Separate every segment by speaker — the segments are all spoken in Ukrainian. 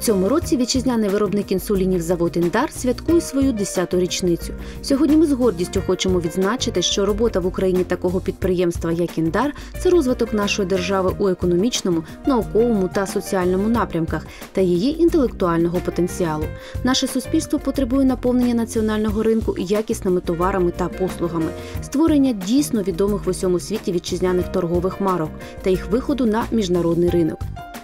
Speaker 1: Цьому році вітчизняний виробник інсулінів завод Індар святкує свою 10-ту річницю. Сьогодні ми з гордістю хочемо відзначити, що робота в Україні такого підприємства, як Індар, це розвиток нашої держави у економічному, науковому та соціальному напрямках та її інтелектуального потенціалу. Наше суспільство потребує наповнення національного ринку якісними товарами та послугами, створення дійсно відомих в усьому світі вітчизняних торгових марок та їх виходу на міжнародний ринок.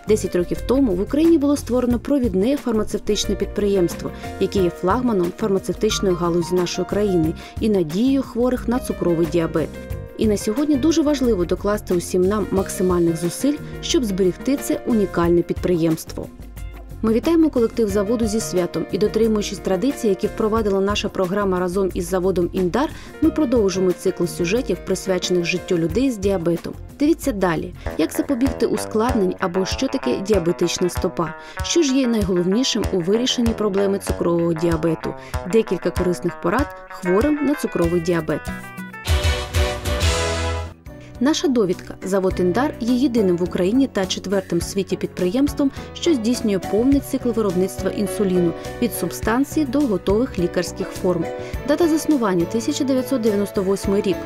Speaker 1: 10 років тому в Україні було створено провідне фармацевтичне підприємство, яке є флагманом фармацевтичної галузі нашої країни і надією хворих на цукровий діабет. І на сьогодні дуже важливо докласти усім нам максимальних зусиль, щоб зберегти це унікальне підприємство. Ми вітаємо колектив заводу зі святом і, дотримуючись традицій, які впровадила наша програма разом із заводом Індар, ми продовжуємо цикл сюжетів, присвячених життю людей з діабетом. Дивіться далі, як запобігти ускладнень або що таке діабетична стопа, що ж є найголовнішим у вирішенні проблеми цукрового діабету, декілька корисних порад хворим на цукровий діабет. Наша довідка завод Індар є єдиним в Україні та четвертим в світі підприємством, що здійснює повний цикл виробництва інсуліну від субстанції до готових лікарських форм. Дата заснування 1998 рік.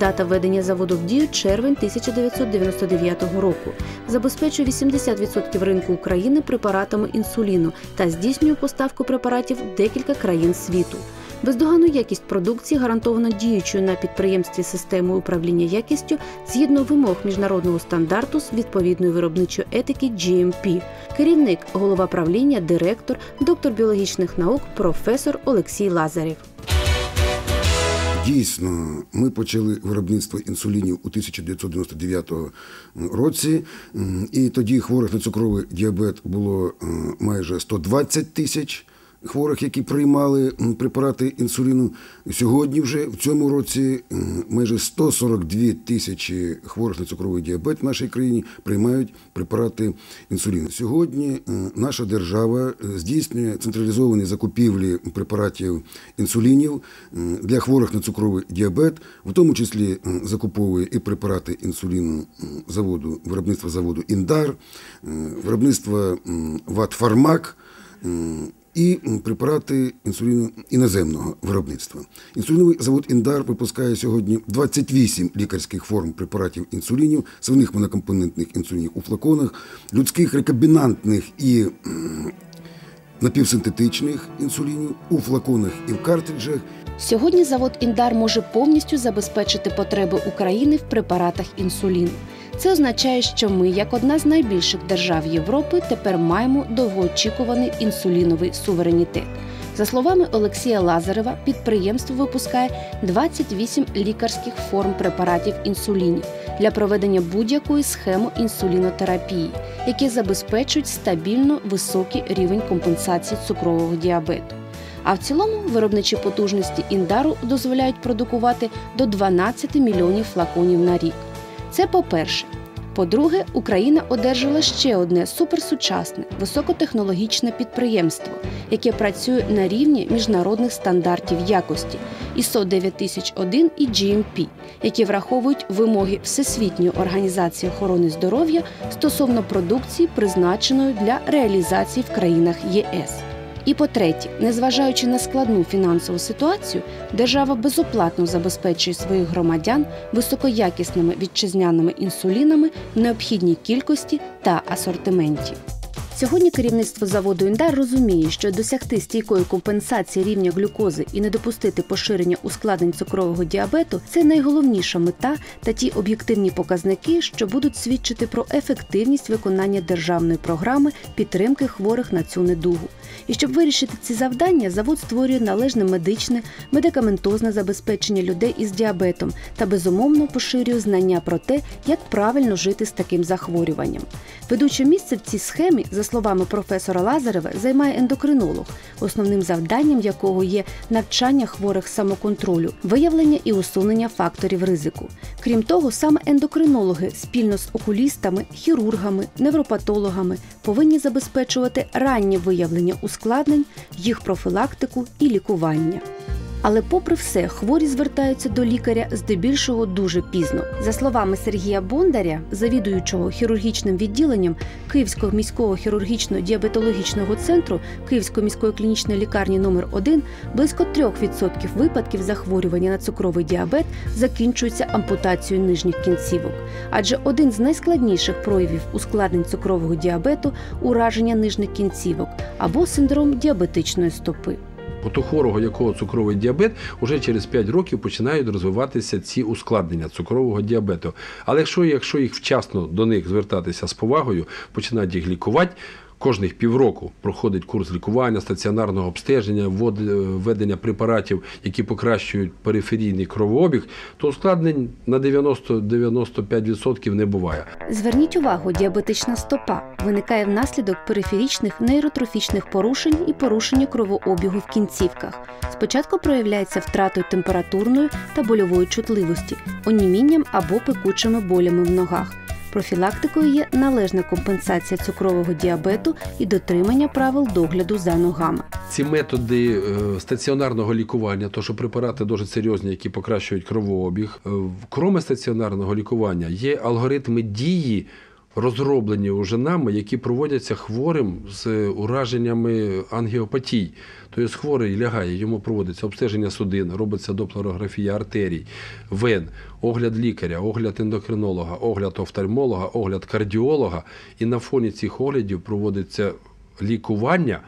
Speaker 1: Дата введення заводу в дію червень 1999 року. Забезпечує 80% ринку України препаратами інсуліну та здійснює поставку препаратів в декілька країн світу. Бездоганну якість продукції гарантовано діючою на підприємстві системою управління якістю згідно вимог міжнародного стандарту з відповідної виробничої етики GMP. Керівник, голова правління, директор, доктор біологічних наук, професор Олексій Лазарєв.
Speaker 2: Дійсно, ми почали виробництво інсулінів у 1999 році, і тоді хворих на цукровий діабет було майже 120 тисяч хворих, які приймали препарати інсуліну. Сьогодні вже в цьому році майже 142 тисячі хворих на цукровий діабет в нашій країні приймають препарати інсуліну. Сьогодні наша держава здійснює централізовані закупівлі препаратів інсулінів для хворих на цукровий діабет, в тому числі закуповує і препарати інсуліну заводу, виробництва заводу Індар, виробництва Ватфармак і препарати інсуліну іноземного виробництва. Інсуліновий завод Індар випускає сьогодні 28 лікарських форм препаратів інсулінів, свиних монокомпонентних інсулінів у флаконах, людських рекомбінантних і напівсинтетичних інсулінів у флаконах і в картриджах.
Speaker 1: Сьогодні завод Індар може повністю забезпечити потреби України в препаратах інсуліну. Це означає, що ми, як одна з найбільших держав Європи, тепер маємо довгоочікуваний інсуліновий суверенітет. За словами Олексія Лазарева, підприємство випускає 28 лікарських форм препаратів інсулінів для проведення будь-якої схеми інсулінотерапії, які забезпечують стабільно високий рівень компенсації цукрового діабету. А в цілому виробничі потужності індару дозволяють продукувати до 12 мільйонів флаконів на рік. Це по-перше. По-друге, Україна одержала ще одне суперсучасне високотехнологічне підприємство, яке працює на рівні міжнародних стандартів якості ISO 9001 і GMP, які враховують вимоги Всесвітньої організації охорони здоров'я стосовно продукції, призначеної для реалізації в країнах ЄС. І по-третє, незважаючи на складну фінансову ситуацію, держава безоплатно забезпечує своїх громадян високоякісними вітчизняними інсулінами в необхідній кількості та асортименті. Сьогодні керівництво заводу Індар розуміє, що досягти стійкої компенсації рівня глюкози і не допустити поширення ускладнень цукрового діабету це найголовніша мета та ті об'єктивні показники, що будуть свідчити про ефективність виконання державної програми підтримки хворих на цю недугу. І щоб вирішити ці завдання, завод створює належне медичне, медикаментозне забезпечення людей із діабетом та безумовно поширює знання про те, як правильно жити з таким захворюванням. Ведуче місце в цій схемі за словами професора Лазарева, займає ендокринолог, основним завданням якого є навчання хворих самоконтролю, виявлення і усунення факторів ризику. Крім того, саме ендокринологи спільно з окулістами, хірургами, невропатологами повинні забезпечувати раннє виявлення ускладнень, їх профілактику і лікування. Але, попри все, хворі звертаються до лікаря здебільшого дуже пізно. За словами Сергія Бондаря, завідуючого хірургічним відділенням Київського міського хірургічно-діабетологічного центру Київської міської клінічної лікарні номер 1 близько 3% випадків захворювання на цукровий діабет закінчуються ампутацією нижніх кінцівок. Адже один з найскладніших проявів ускладнень цукрового діабету ураження нижніх кінцівок або синдром діабетичної стопи.
Speaker 3: У хворого, якого цукровий діабет, уже через 5 років починають розвиватися ці ускладнення цукрового діабету. Але якщо, якщо їх вчасно до них звертатися з повагою, починають їх лікувати. Кожних півроку проходить курс лікування, стаціонарного обстеження, ввод- введення препаратів, які покращують периферійний кровообіг, то ускладнень на 90-95% не буває.
Speaker 1: Зверніть увагу, діабетична стопа виникає внаслідок периферічних нейротрофічних порушень і порушення кровообігу в кінцівках. Спочатку проявляється втратою температурної та больової чутливості, онімінням або пекучими болями в ногах. Профілактикою є належна компенсація цукрового діабету і дотримання правил догляду за ногами.
Speaker 3: Ці методи е, стаціонарного лікування, то що препарати дуже серйозні, які покращують кровообіг. Е, Кроме стаціонарного лікування є алгоритми дії. Розроблені уже нами, які проводяться хворим з ураженнями ангіопатій. Тобто хворий лягає, йому проводиться обстеження судин, робиться доплерографія артерій, вен, огляд лікаря, огляд ендокринолога, огляд офтальмолога, огляд кардіолога. І на фоні цих оглядів проводиться лікування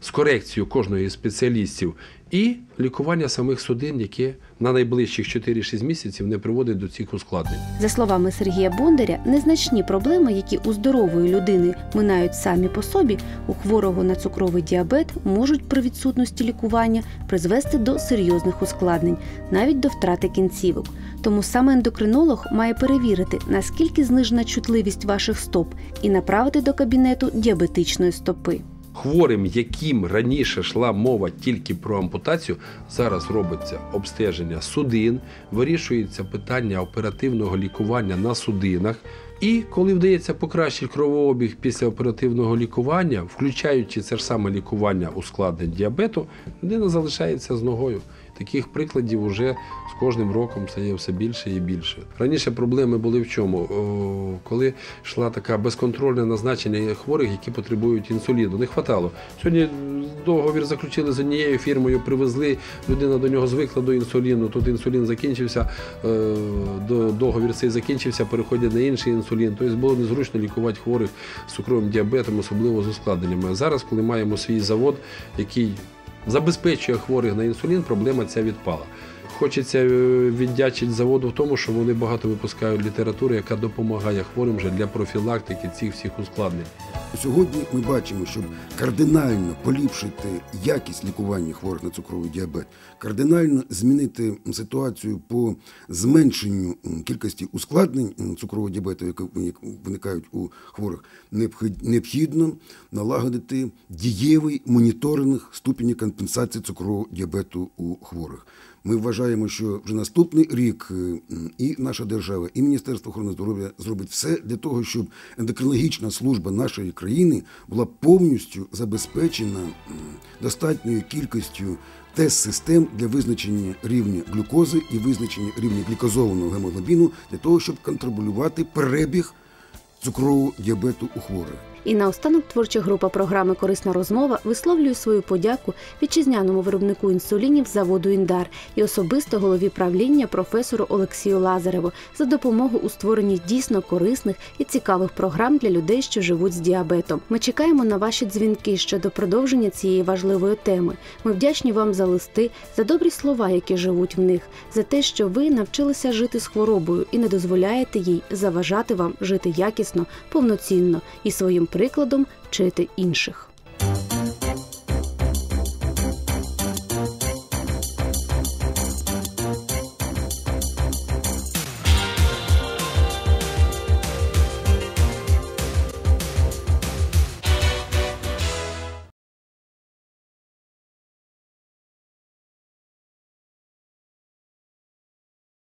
Speaker 3: з корекцією кожного із спеціалістів і лікування самих судин, яке на найближчих 4-6 місяців не приводить до цих ускладнень.
Speaker 1: За словами Сергія Бондаря, незначні проблеми, які у здорової людини минають самі по собі, у хворого на цукровий діабет можуть при відсутності лікування призвести до серйозних ускладнень, навіть до втрати кінцівок. Тому саме ендокринолог має перевірити, наскільки знижена чутливість ваших стоп, і направити до кабінету діабетичної стопи.
Speaker 3: Хворим, яким раніше йшла мова тільки про ампутацію, зараз робиться обстеження судин, вирішується питання оперативного лікування на судинах. І коли вдається покращити кровообіг після оперативного лікування, включаючи це ж саме лікування ускладнень діабету, людина залишається з ногою. Таких прикладів вже з кожним роком стає все більше і більше. Раніше проблеми були в чому? Коли йшла така безконтрольне назначення хворих, які потребують інсуліну. Не хватало. Сьогодні договір заключили з однією фірмою, привезли, людина до нього звикла до інсуліну. Тут інсулін закінчився, е, договір цей закінчився, переходять на інший інсулін. Тобто було незручно лікувати хворих з цукровим діабетом, особливо з ускладненнями. А зараз, коли маємо свій завод, який забезпечує хворих на інсулін, проблема ця відпала. Хочеться е, віддячити заводу в тому, що вони багато випускають літератури, яка допомагає хворим вже для профілактики цих всіх ускладнень.
Speaker 2: Сьогодні ми бачимо, щоб кардинально поліпшити якість лікування хворих на цукровий діабет, кардинально змінити ситуацію по зменшенню кількості ускладнень цукрового діабету, які виникають у хворих, необхідно налагодити дієвий моніторинг ступені компенсації цукрового діабету у хворих. Ми вважаємо, що вже наступний рік е, і наша держава, і Міністерство охорони здоров'я зробить все для того, щоб ендокринологічна служба нашої країни була повністю забезпечена достатньою кількістю тест-систем для визначення рівня глюкози і визначення рівня глікозованого гемоглобіну для того, щоб контролювати перебіг цукрового діабету у хворих.
Speaker 1: І наостанок творча група програми Корисна розмова висловлює свою подяку вітчизняному виробнику інсулінів заводу Індар і особисто голові правління професору Олексію Лазареву за допомогу у створенні дійсно корисних і цікавих програм для людей, що живуть з діабетом. Ми чекаємо на ваші дзвінки щодо продовження цієї важливої теми. Ми вдячні вам за листи, за добрі слова, які живуть в них, за те, що ви навчилися жити з хворобою і не дозволяєте їй заважати вам жити якісно, повноцінно і своїм прикладом вчити інших.